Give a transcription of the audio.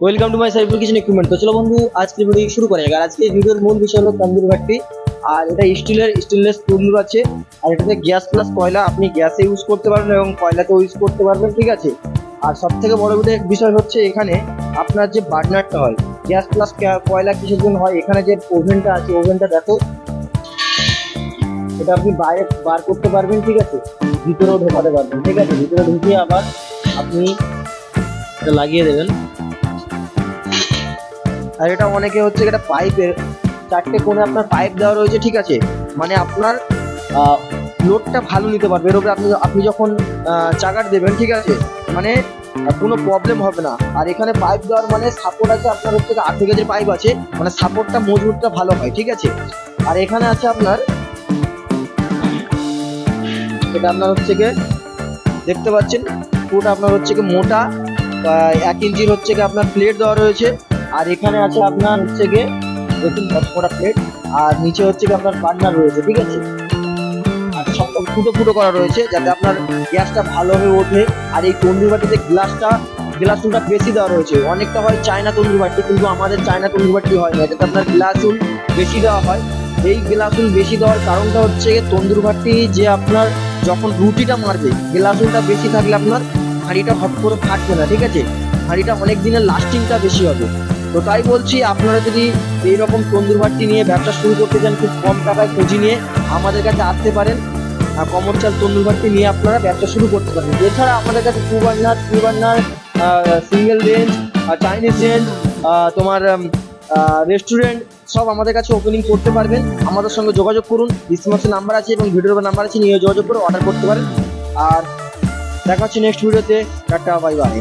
Welcome to my Saiful kitchen equipment তো চলো বন্ধু আজকে ভিডিও শুরু করা যাক। আর আজকে ভিডিওর মূল বিষয় হলো তন্দুর ভাটটি। আর এটা স্টিলের স্টেনলেস তন্দুর আছে। আর এটাতে গ্যাস প্লাস কয়লা, আপনি গ্যাসে ইউজ করতে পারবেন এবং কয়লাতেও ইউজ করতে পারবেন, ঠিক আছে? আর সব থেকে বড় বিষয় হচ্ছে এখানে আপনার যে বার্নারটা হয় গ্যাস প্লাস কয়লা কিসের জন্য হয়, এখানে যে ওভেনটা আছে ওভেনটা দেখো। এটা আপনি বাইরে বার করতে পারবেন, ঠিক আছে? ভিতরেও ঢোকাতে পারবেন, ঠিক আছে? ভিতরে ঢুকিয়ে আবার আপনি এটা লাগিয়ে দেবেন। আর এটা অনেকে হচ্ছে এটা পাইপের চারটে কোণে আপনার পাইপ দেওয়া রয়েছে, ঠিক আছে? মানে আপনার লোডটা ভালো নিতে পারবে। এর উপরে আপনি আপনি যখন চাগার দেবেন, ঠিক আছে? মানে কোনো প্রবলেম হবে না। আর এখানে পাইপ দেওয়ার মানে সাপোর্ট আছে আপনার হচ্ছে আট গেজের পাইপ আছে। মানে সাপোর্টটা মজবুতটা ভালো হয়, ঠিক আছে? আর এখানে আছে আপনার, এটা আপনার হচ্ছে গিয়ে, দেখতে পাচ্ছেন, পুরোটা আপনার হচ্ছে কি মোটা এক ইঞ্চির হচ্ছে কি আপনার প্লেট দেওয়া রয়েছে। আর এখানে আছে আপনার হচ্ছে গিয়ে দেখুন কত প্লেট আর নিচে হচ্ছে কি আপনার বার্নার রয়েছে, ঠিক আছে? আর সব ফুটো ফুটো করা রয়েছে, যাতে আপনার গ্যাসটা ভালোভাবে ওঠে, আর এই তন্দুর বাটিতে গ্লাসটা, গ্লাস গ্লাসুলটা বেশি দেওয়া রয়েছে। অনেকটা হয় চায়না তন্দুর বাটি, কিন্তু আমাদের চায়না তন্দুর বাটি হয় না যাতে আপনার গ্লাস গ্লাসুল বেশি দেওয়া হয়। এই গ্লাসুল বেশি দেওয়ার কারণটা হচ্ছে গিয়ে তন্দুর ভাটি যে আপনার যখন রুটিটা মারবে গ্লাসুলটা বেশি থাকলে আপনার হাঁড়িটা হট করে ফাটবে না, ঠিক আছে? হাঁড়িটা অনেক দিনের লাস্টিংটা বেশি হবে। তো তাই বলছি, আপনারা যদি এইরকম তন্দুর ভাটটি নিয়ে ব্যবসা শুরু করতে চান, খুব কম টাকায় পুঁজি নিয়ে আমাদের কাছে আসতে পারেন। আর কমার্শিয়াল তন্দুর ভাটটি নিয়ে আপনারা ব্যবসা শুরু করতে পারেন। এছাড়া আমাদের কাছে two burner three burner single range Chinese range তোমার রেস্টুরেন্ট সব আমাদের কাছে ওপেনিং করতে পারবেন। আমাদের সঙ্গে যোগাযোগ করুন। ডিসক্রিপশন নাম্বার আছে এবং ভিডিওর নাম্বার আছে, নিয়ে যোগাযোগ করে অর্ডার করতে পারেন। আর দেখা হচ্ছে নেক্সট ভিডিওতে টাটা বাই বাই